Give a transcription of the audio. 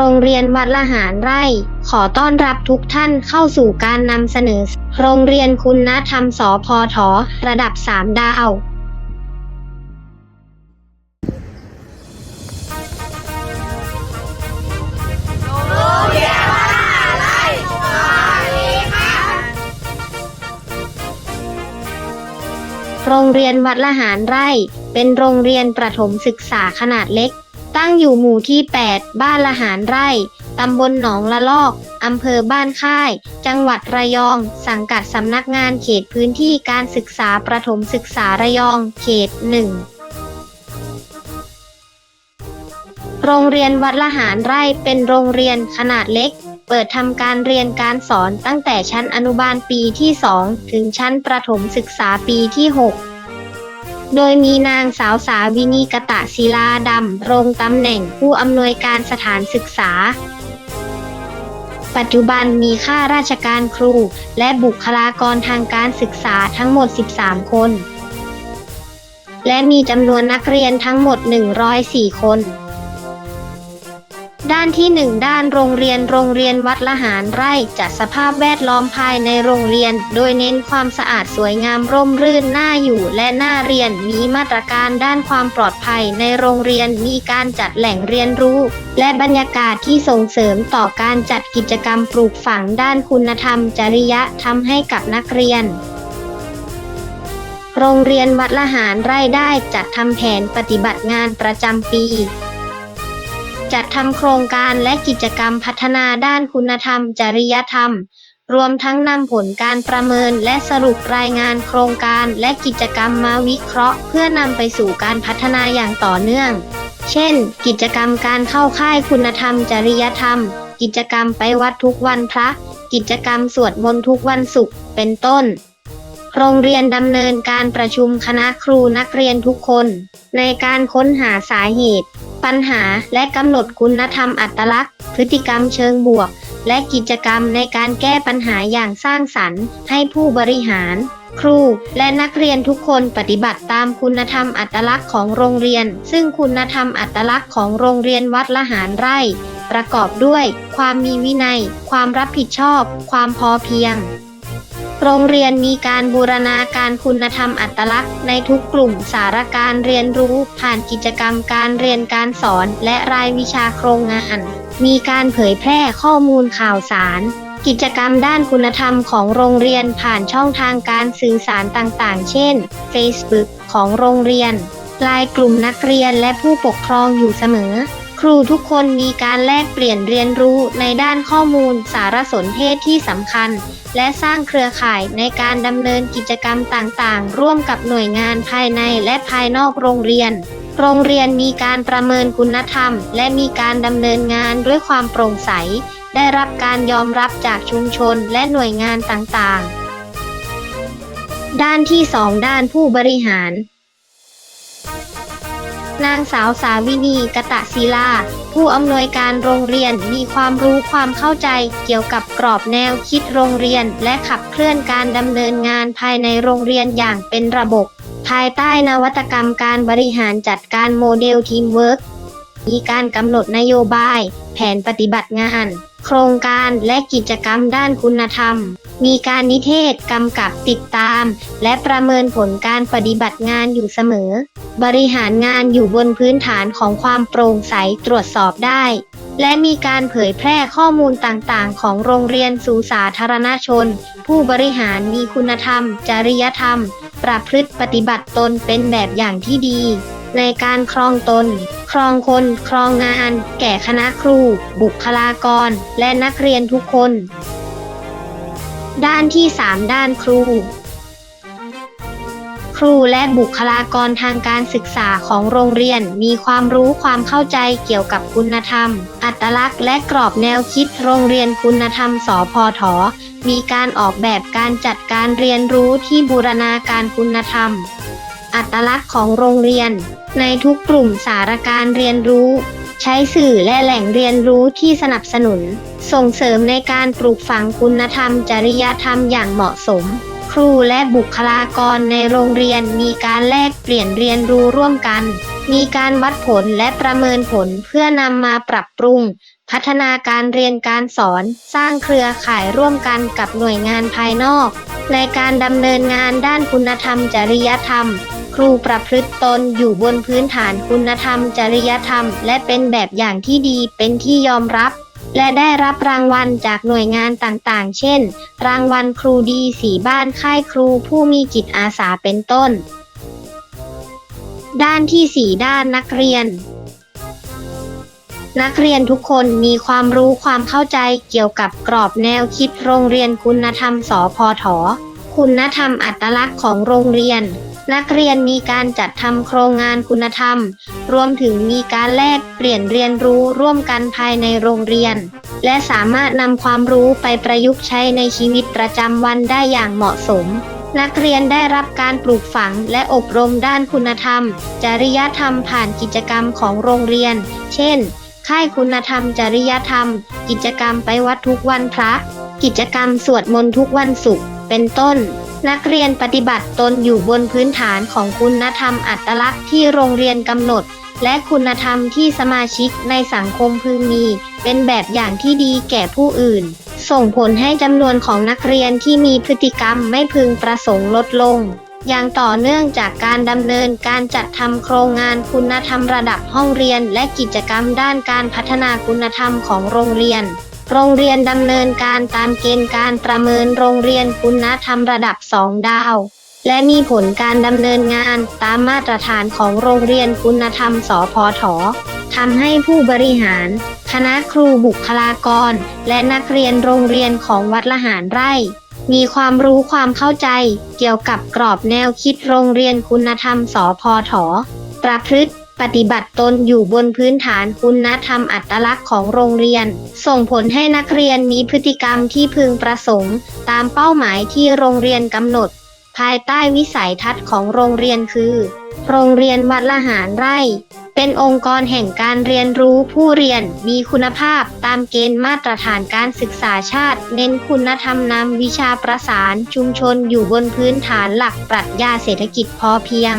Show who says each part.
Speaker 1: โรงเรียนวัดละหารไร่ ขอต้อนรับทุกท่านเข้าสู่การนำเสนอ โรงเรียนคุณธรรมสพทระดับ 3 ดาว โรงเรียนวัดละหารไร่ เป็นโรงเรียนประถมศึกษาขนาดเล็ก ตั้งอยู่หมู่ที่ 8 บ้านละหารไร่ ตำบลหนองละลอก อำเภอบ้านค่าย จังหวัดระยอง สังกัดสำนักงานเขตพื้นที่การศึกษาประถมศึกษาระยอง เขต 1 โรงเรียนวัดละหารไร่เป็นโรงเรียนขนาดเล็ก เปิดทำการเรียนการสอนตั้งแต่ชั้นอนุบาลปีที่ 2 ถึงชั้นประถมศึกษาปีที่ 6 โดยมีนางสาวสาวินีกตะศิลาดำรงตำแหน่งผู้อำนวยการสถานศึกษา ปัจจุบันมีข้าราชการครู และบุคลากรทางการศึกษาทั้งหมด 13 คน และมีจำนวนนักเรียนทั้งหมด 104 คน ด้านที่ 1 ด้านโรงเรียนโรงเรียนวัดละหารไร่จัดสภาพแวดล้อมภายในโรงเรียน โดยเน้นความสะอาดสวยงามร่มรื่นน่าอยู่และน่าเรียนมีมาตรการด้านความปลอดภัยในโรงเรียนมีการจัดแหล่งเรียนรู้ และบรรยากาศที่ส่งเสริมต่อการจัดกิจกรรมปลูกฝังด้านคุณธรรม จริยธรรมให้กับนักเรียนโรงเรียนวัดละหารไร่ได้จัดทำแผนปฏิบัติงานประจำปี จัดทำโครงการและกิจกรรมพัฒนาด้านคุณธรรม จริยธรรม รวมทั้งนำผลการประเมินและสรุปรายงานโครงการและกิจกรรมมาวิเคราะห์ เพื่อนำไปสู่การพัฒนาอย่างต่อเนื่อง เช่น กิจกรรมการเข้าค่ายคุณธรรม จริยธรรม กิจกรรมไปวัดทุกวันพระ กิจกรรมสวดมนต์ทุกวันศุกร์เป็นต้นโรงเรียนดำเนินการประชุมคณะครูนักเรียนทุกคน ในการค้นหาสาเหตุ ปัญหาและกำหนดคุณธรรมอัตลักษณ์ พฤติกรรมเชิงบวก และกิจกรรมในการแก้ปัญหาอย่างสร้างสรรค์ ให้ผู้บริหาร ครู และนักเรียนทุกคนปฏิบัติตามคุณธรรมอัตลักษณ์ของโรงเรียน ซึ่งคุณธรรมอัตลักษณ์ของโรงเรียนวัดละหารไร่ ประกอบด้วย ความมีวินัย ความรับผิดชอบ ความพอเพียง โรงเรียนมีการบูรณาการคุณธรรมอัตลักษณ์ในทุกกลุ่มสารการเรียนรู้ ผ่านกิจกรรมการเรียนการสอนและรายวิชาโครงงาน มีการเผยแพร่ข้อมูลข่าวสาร กิจกรรมด้านคุณธรรมของโรงเรียนผ่านช่องทางการสื่อสารต่างๆ เช่น Facebook ของโรงเรียนไลน์กลุ่มนักเรียนและผู้ปกครองอยู่เสมอ ครูทุกคนมีการแลกเปลี่ยนเรียนรู้ในด้านข้อมูลสารสนเทศที่สำคัญ และสร้างเครือข่ายในการดำเนินกิจกรรมต่างๆ ร่วมกับหน่วยงานภายในและภายนอกโรงเรียน โรงเรียนมีการประเมินคุณธรรม และมีการดำเนินงานด้วยความโปร่งใส ได้รับการยอมรับจากชุมชนและหน่วยงานต่างๆ ด้านที่ 2 ด้านผู้บริหาร นางสาวสาวินีกตะศิลา ผู้อำนวยการโรงเรียนมีความรู้ความเข้าใจเกี่ยวกับกรอบแนวคิดโรงเรียน และขับเคลื่อนการดำเนินงานภายในโรงเรียนอย่างเป็นระบบ ภายใต้นวัตกรรมการบริหารจัดการโมเดลทีมเวิร์กมีการกำหนดนโยบาย แผนปฏิบัติงาน โครงการและกิจกรรมด้านคุณธรรม มีการนิเทศกำกับติดตาม และประเมินผลการปฏิบัติงานอยู่เสมอ บริหารงานอยู่บนพื้นฐานของความโปร่งใสตรวจสอบได้ และมีการเผยแพร่ข้อมูลต่างๆ ของโรงเรียนสู่สาธารณชน ผู้บริหารมีคุณธรรม จริยธรรม ประพฤติปฏิบัติตนเป็นแบบอย่างที่ดี ในการครองตน ครองคน ครองงาน แก่คณะครู บุคลากร และนักเรียนทุกคน ด้านที่ 3 ด้านครู ครูและบุคลากรทางการศึกษาของโรงเรียนมีความรู้ความเข้าใจเกี่ยวกับคุณธรรม อัตลักษณ์และกรอบแนวคิดโรงเรียนคุณธรรม สพทมีการออกแบบการจัดการเรียนรู้ที่บูรณาการคุณธรรม อัตลักษณ์ของโรงเรียน ในทุกกลุ่มสารการเรียนรู้ ใช้สื่อและแหล่งเรียนรู้ที่สนับสนุน ส่งเสริมในการปลูกฝังคุณธรรม จริยธรรมอย่างเหมาะสม ครูและบุคลากรในโรงเรียนมีการแลกเปลี่ยนเรียนรู้ร่วมกัน มีการวัดผลและประเมินผลเพื่อนำมาปรับปรุงพัฒนาการเรียนการสอนสร้างเครือข่ายร่วมกันกับหน่วยงานภายนอก ในการดำเนินงานด้านคุณธรรมจริยธรรม ครูประพฤติตนอยู่บนพื้นฐานคุณธรรม จริยธรรม และเป็นแบบอย่างที่ดีเป็นที่ยอมรับ และได้รับรางวัลจากหน่วยงานต่างๆ เช่น รางวัลครูดีสีบ้านค่ายครูผู้มีจิตอาสาเป็นต้น ด้านที่ 4 ด้านนักเรียนนักเรียนทุกคนมีความรู้ความเข้าใจเกี่ยวกับกรอบแนวคิดโรงเรียนคุณธรรมสพทคุณธรรมอัตลักษณ์ของโรงเรียน นักเรียนมีการจัดทำโครงงานคุณธรรม รวมถึงมีการแลกเปลี่ยนเรียนรู้ร่วมกันภายในโรงเรียน และสามารถนำความรู้ไปประยุกต์ใช้ในชีวิตประจำวันได้อย่างเหมาะสม นักเรียนได้รับการปลูกฝังและอบรมด้านคุณธรรม จริยธรรมผ่านกิจกรรมของโรงเรียน เช่น ค่ายคุณธรรม จริยธรรม กิจกรรมไปวัดทุกวันพระ กิจกรรมสวดมนต์ทุกวันศุกร์ เป็นต้น นักเรียนปฏิบัติตนอยู่บนพื้นฐานของคุณธรรมอัตลักษณ์ที่โรงเรียนกำหนด และคุณธรรมที่สมาชิกในสังคมพึงมี เป็นแบบอย่างที่ดีแก่ผู้อื่น ส่งผลให้จำนวนของนักเรียนที่มีพฤติกรรมไม่พึงประสงค์ลดลง อย่างต่อเนื่องจากการดำเนินการจัดทำโครงงานคุณธรรมระดับห้องเรียน และกิจกรรมด้านการพัฒนาคุณธรรมของโรงเรียน โรงเรียนดำเนินการตามเกณฑ์การประเมินโรงเรียนคุณธรรมระดับ 2 ดาว และมีผลการดำเนินงานตามมาตรฐานของโรงเรียนคุณธรรมสพททำให้ผู้บริหาร คณะครูบุคลากร และนักเรียนโรงเรียนของวัดละหารไร่ มีความรู้ความเข้าใจ เกี่ยวกับกรอบแนวคิดโรงเรียนคุณธรรมสพทประพฤติ ปฏิบัติตนอยู่บนพื้นฐานคุณธรรมอัตลักษณ์ของโรงเรียน ส่งผลให้นักเรียนมีพฤติกรรมที่พึงประสงค์ ตามเป้าหมายที่โรงเรียนกำหนด ภายใต้วิสัยทัศน์ของโรงเรียนคือ โรงเรียนวัดละหารไร่ เป็นองค์กรแห่งการเรียนรู้ผู้เรียนมีคุณภาพตามเกณฑ์มาตรฐานการศึกษาชาติ เน้นคุณธรรมนำวิชาประสานชุมชนอยู่บนพื้นฐานหลักปรัชญาเศรษฐกิจพอเพียง